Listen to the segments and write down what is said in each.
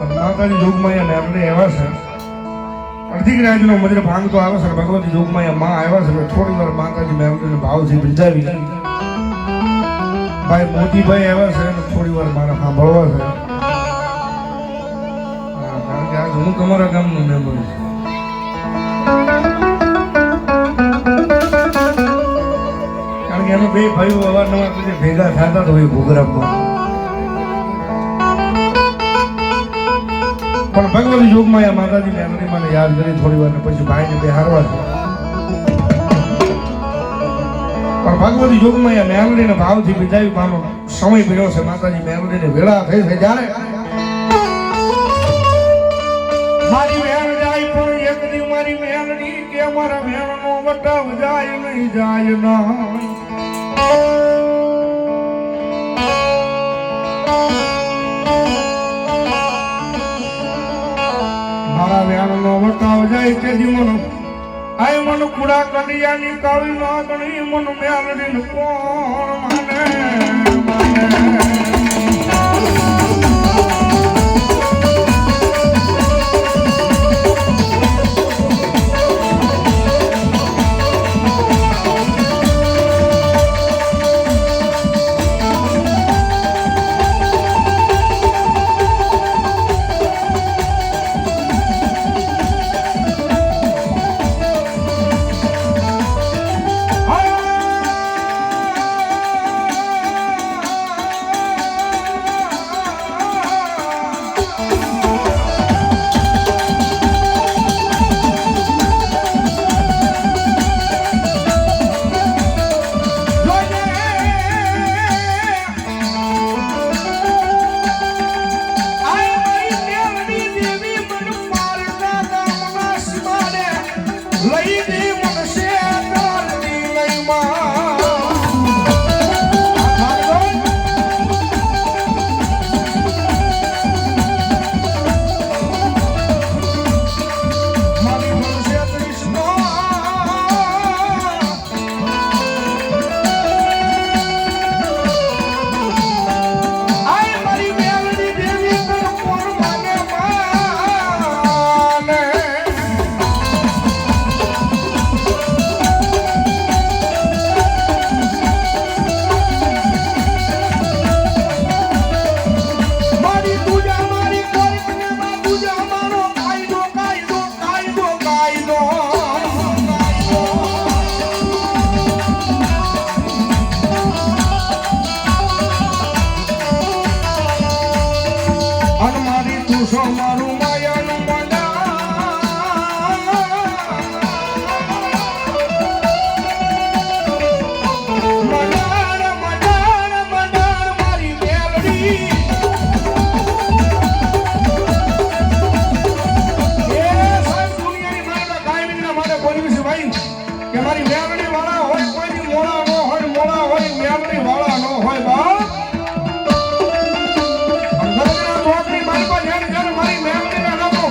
માતાજી ને આપણે આવ્યા છે. અડધી રાતનો મંદિર ભાંગતો આવે છે ભગવતી જોગમાં માં આવ્યા છે થોડી વાર માતાજી ભાવ ભાવથી બિરજાવી ભાઈ મોતીભાઈ આવ્યા છે અને થોડી વાર મારા સાંભળવા છે. કારણ કે આજ હું તમારા ગામનો મેમ્બર છું. કારણ કે અમે બે ભાઈઓ અવારનવાર ભેગા થતા જ હોય પ્રોગ્રામમાં આ માતાજી મેમરી મને યાદ કરી થોડી વાર પછી ભાઈને બેહારવા પણ ભગવતી જોગમાં મેમરીને ભાવથી બિજાવી માનો. સમય પીડ્યો છે માતાજી, મેમરીને વેળા થઈ છે જ્યારે. મારી વેણ જાય પણ મારી વેણની કે મારા વેણનો વટાવ જાય નહીં જાય નહીં. વ્યાણનો વટાવ જાય કે જીવન. આય મન કુડા કંડિયાની કાળી ગણી મન મેલડીને કોણ માને?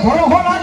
朋友，快来！